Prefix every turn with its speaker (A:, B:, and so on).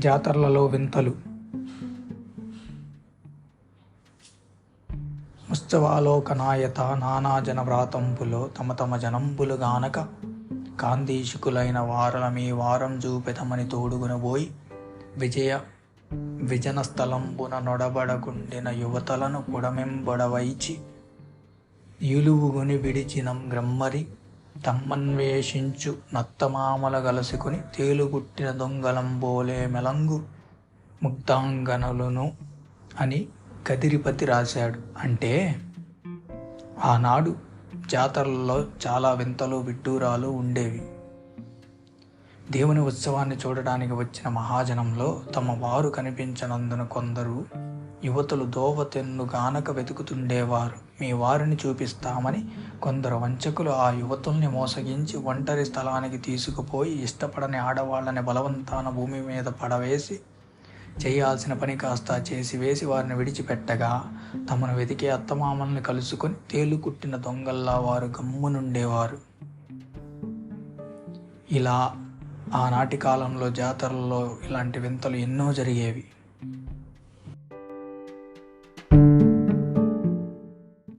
A: జాతరలలో వింతలు. ఉత్సవాలోకనాయత నానాజన వ్రాతంపులో తమ తమ జనంబులు గానక కాందీశుకులైన వారల మీ వారం చూపెదమని తోడుగునబోయి విజయ విజన స్థలంబున నొడబడకుండిన యువతలను పొడమెంబడవైచి ఇలువుగుని విడిచినం గ్రమ్మరి తమ్మన్వేషించు నత్తమామల గలసుకుని తేలుగుట్టిన దొంగలంబోలే మెలంగు ముగ్ధాంగనులను అని కదిరిపతి రాశాడు. అంటే ఆనాడు జాతరల్లో చాలా వింతలు విడ్డూరాలు ఉండేవి. దేవుని ఉత్సవాన్ని చూడడానికి వచ్చిన మహాజనంలో తమ వారు కనిపించనందున కొందరు యువతులు దోవతెన్ను గానక వెతుకుతుండేవారు. మీ వారిని చూపిస్తామని కొందరు వంచకులు ఆ యువతుల్ని మోసగించి ఒంటరి స్థలానికి తీసుకుపోయి ఇష్టపడని ఆడవాళ్ళని బలవంతాన భూమి మీద పడవేసి చేయాల్సిన పని కాస్త చేసి వేసి వారిని విడిచిపెట్టగా తమను వెతికే అత్తమామల్ని కలుసుకొని తేలుకుట్టిన దొంగల్లా వారు గమ్మునుండేవారు ఇలా ఆనాటి కాలంలో జాతరల్లో ఇలాంటి వింతలు ఎన్నో జరిగేవి.